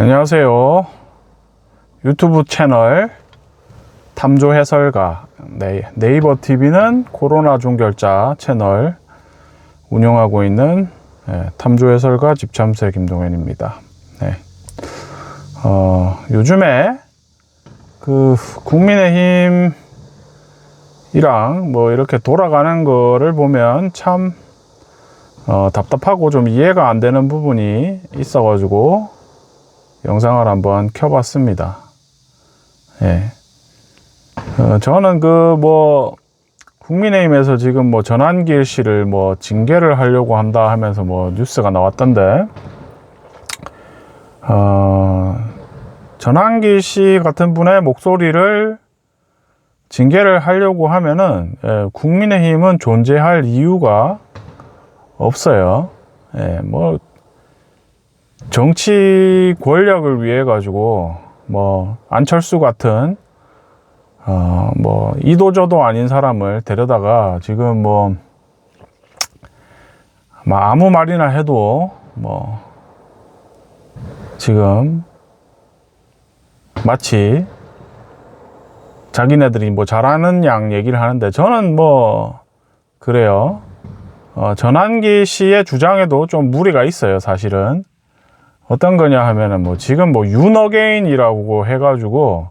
안녕하세요. 유튜브 채널 탐조 해설가 네, 네이버 TV는 코로나 종결자 채널 운영하고 있는 예, 탐조 해설가 집참새 김동현입니다. 네. 어, 요즘에 그 국민의힘이랑 뭐 이렇게 돌아가는 거를 보면 참 어, 답답하고 좀 이해가 안 되는 부분이 있어가지고 영상을 한번 켜봤습니다. 예. 어, 저는 그 뭐 국민의힘에서 지금 뭐 전환길 씨를 뭐 징계를 하려고 한다 하면서 뭐 뉴스가 나왔던데 어, 전환길 씨 같은 분의 목소리를 징계를 하려고 하면은 예, 국민의힘은 존재할 이유가 없어요. 예, 뭐 정치 권력을 위해 가지고 뭐 안철수 같은 어 뭐 이도저도 아닌 사람을 데려다가 지금 뭐뭐 아무 말이나 해도 뭐 지금 마치 자기네들이 뭐 잘하는 양 얘기를 하는데 저는 뭐 그래요. 어, 전환기 씨의 주장에도 좀 무리가 있어요, 사실은. 어떤 거냐 하면은 뭐 지금 뭐 윤어게인이라고 해가지고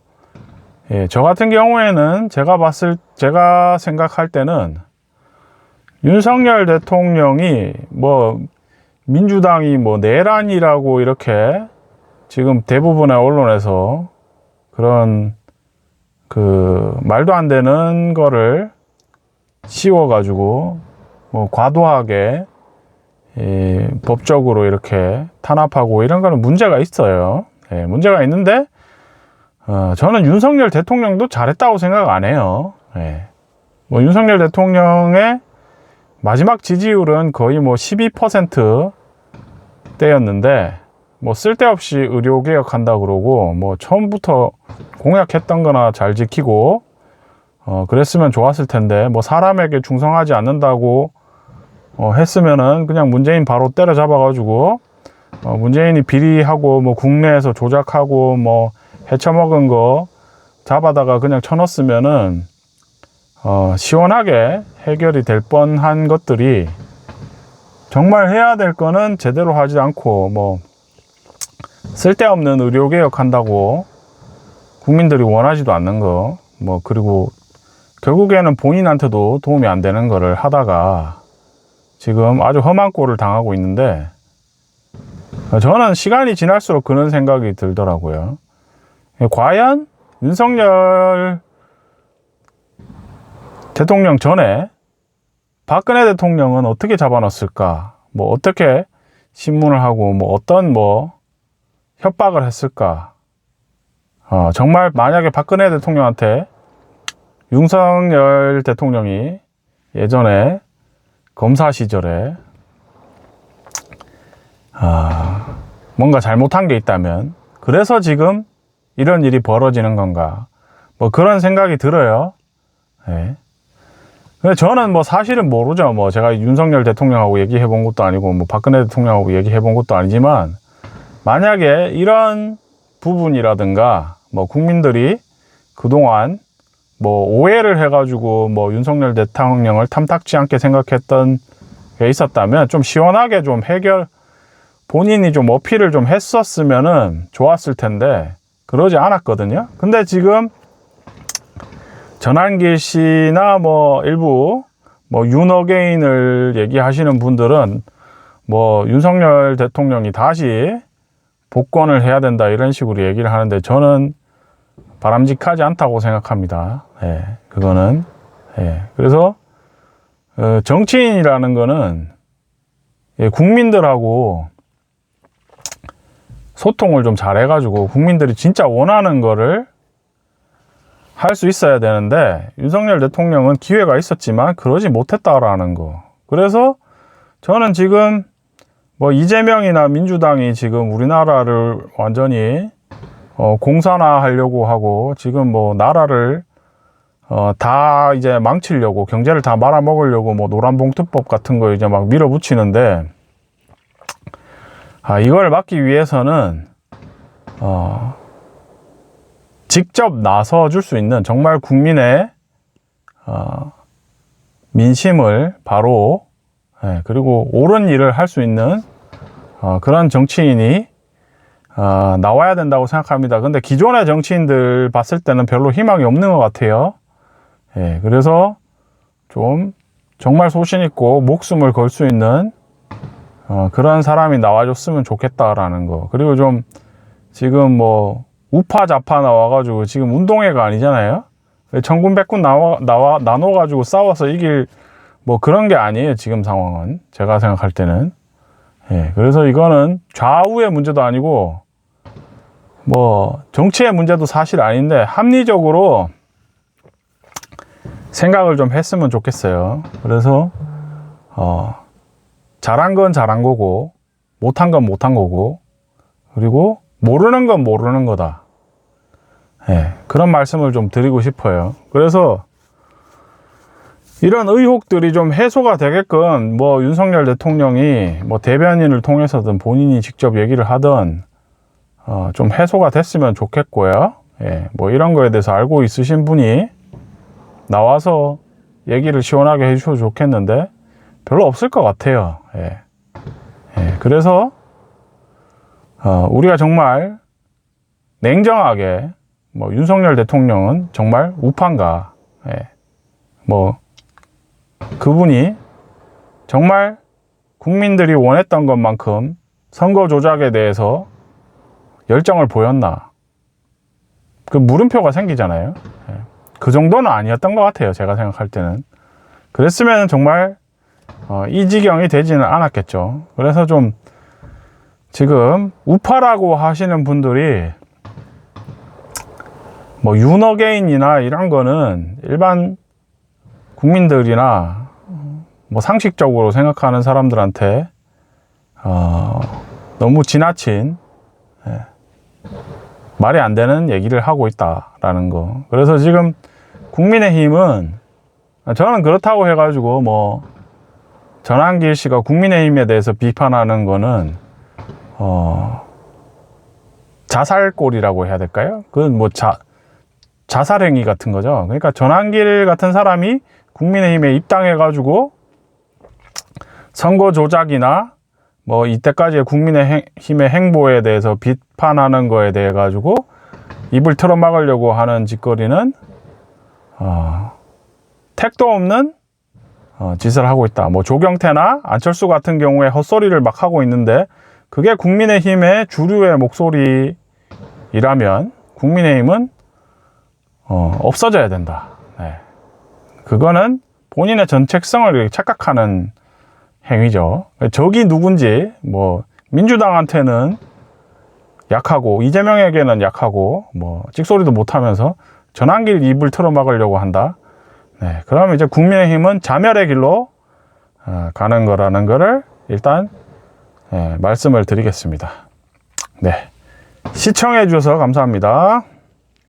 예, 저 같은 경우에는 제가 봤을 제가 생각할 때는 윤석열 대통령이 뭐 민주당이 뭐 내란이라고 이렇게 지금 대부분의 언론에서 그런 그 말도 안 되는 거를 씌워 가지고 뭐 과도하게 이 법적으로 이렇게 탄압하고 이런 거는 문제가 있어요. 예, 문제가 있는데 어, 저는 윤석열 대통령도 잘했다고 생각 안 해요. 예. 뭐 윤석열 대통령의 마지막 지지율은 거의 뭐 12% 대였는데 뭐 쓸데없이 의료 개혁한다 그러고 뭐 처음부터 공약했던 거나 잘 지키고 어 그랬으면 좋았을 텐데 뭐 사람에게 중성하지 않는다고 어 했으면은 그냥 문재인 바로 때려잡아 가지고 어 문재인이 비리하고 뭐 국내에서 조작하고 뭐 해쳐먹은 거 잡아다가 그냥 쳐넣었으면은 어 시원하게 해결이 될 뻔한 것들이 정말 해야 될 거는 제대로 하지 않고 뭐 쓸데없는 의료 개혁 한다고 국민들이 원하지도 않는 거, 뭐, 그리고 결국에는 본인한테도 도움이 안 되는 거를 하다가 지금 아주 험한 꼴을 당하고 있는데 저는 시간이 지날수록 그런 생각이 들더라고요. 과연 윤석열 대통령 전에 박근혜 대통령은 어떻게 잡아놨을까? 뭐 어떻게 신문을 하고 뭐 어떤 뭐 협박을 했을까? 어, 정말 만약에 박근혜 대통령한테 윤석열 대통령이 예전에 검사 시절에 아, 뭔가 잘못한 게 있다면 그래서 지금 이런 일이 벌어지는 건가? 뭐 그런 생각이 들어요. 네. 근데 저는 뭐 사실은 모르죠. 뭐 제가 윤석열 대통령하고 얘기해 본 것도 아니고 뭐 박근혜 대통령하고 얘기해 본 것도 아니지만 만약에 이런 부분이라든가 뭐 국민들이 그동안 뭐 오해를 해가지고 뭐 윤석열 대통령을 탐탁지 않게 생각했던 게 있었다면 좀 시원하게 좀 해결 본인이 좀 어필을 좀 했었으면은 좋았을 텐데 그러지 않았거든요. 근데 지금 전환길 씨나 뭐 일부 뭐 윤어게인을 얘기하시는 분들은 뭐 윤석열 대통령이 다시 복권을 해야 된다 이런 식으로 얘기를 하는데 저는 바람직하지 않다고 생각합니다. 예, 그거는 예, 그래서 어, 정치인이라는 거는 예, 국민들하고 소통을 좀 잘 해가지고 국민들이 진짜 원하는 거를 할 수 있어야 되는데 윤석열 대통령은 기회가 있었지만 그러지 못했다라는 거. 그래서 저는 지금 뭐 이재명이나 민주당이 지금 우리나라를 완전히 어, 공산화 하려고 하고 지금 뭐 나라를 어, 다 이제 망치려고 경제를 다 말아먹으려고 뭐 노란봉투법 같은 거 이제 막 밀어붙이는데 아, 이걸 막기 위해서는 어, 직접 나서 줄 수 있는 정말 국민의 어, 민심을 바로 예, 그리고 옳은 일을 할 수 있는 어, 그런 정치인이 어, 나와야 된다고 생각합니다. 근데 기존의 정치인들 봤을 때는 별로 희망이 없는 것 같아요. 예, 그래서 좀 정말 소신 있고 목숨을 걸 수 있는 어, 그런 사람이 나와줬으면 좋겠다라는 거. 그리고 좀 지금 뭐 우파 좌파 나와가지고 지금 운동회가 아니잖아요. 천군 백군 나와 나와 나눠가지고 싸워서 이길 뭐 그런 게 아니에요. 지금 상황은 제가 생각할 때는. 예, 그래서 이거는 좌우의 문제도 아니고 뭐 정치의 문제도 사실 아닌데 합리적으로 생각을 좀 했으면 좋겠어요. 그래서 어 잘한 건 잘한 거고 못한 건 못한 거고 그리고 모르는 건 모르는 거다. 예, 그런 말씀을 좀 드리고 싶어요. 그래서 이런 의혹들이 좀 해소가 되게끔 뭐 윤석열 대통령이 뭐 대변인을 통해서든 본인이 직접 얘기를 하든 어, 좀 해소가 됐으면 좋겠고요. 예, 뭐 이런 거에 대해서 알고 있으신 분이 나와서 얘기를 시원하게 해주셔도 좋겠는데 별로 없을 것 같아요. 예. 예, 그래서 어, 우리가 정말 냉정하게 뭐 윤석열 대통령은 정말 우파인가? 예. 뭐 그분이 정말 국민들이 원했던 것만큼 선거 조작에 대해서 열정을 보였나? 그 물음표가 생기잖아요. 예. 그 정도는 아니었던 것 같아요. 제가 생각할 때는. 그랬으면 정말 어, 이 지경이 되지는 않았겠죠. 그래서 좀 지금 우파라고 하시는 분들이 뭐 윤어게인이나 이런 거는 일반 국민들이나 뭐 상식적으로 생각하는 사람들한테 어, 너무 지나친 예, 말이 안 되는 얘기를 하고 있다라는 거. 그래서 지금 국민의힘은 저는 그렇다고 해가지고 뭐 전환길 씨가 국민의힘에 대해서 비판하는 거는 어 자살골이라고 해야 될까요? 그건 뭐 자, 자살행위 같은 거죠. 그러니까 전환길 같은 사람이 국민의힘에 입당해가지고 선거 조작이나 뭐 이때까지의 국민의힘의 행보에 대해서 비판하는 거에 대해 가지고 입을 틀어막으려고 하는 짓거리는 어, 택도 없는 어, 짓을 하고 있다. 뭐 조경태나 안철수 같은 경우에 헛소리를 막 하고 있는데 그게 국민의힘의 주류의 목소리이라면 국민의힘은 어, 없어져야 된다. 네. 그거는 본인의 정책성을 착각하는 행위죠. 적이 누군지 뭐 민주당한테는 약하고 이재명에게는 약하고 뭐 찍소리도 못하면서 전환길 입을 틀어막으려고 한다. 네, 그러면 이제 국민의힘은 자멸의 길로 어, 가는 거라는 거를 일단 예, 말씀을 드리겠습니다. 네, 시청해 주셔서 감사합니다.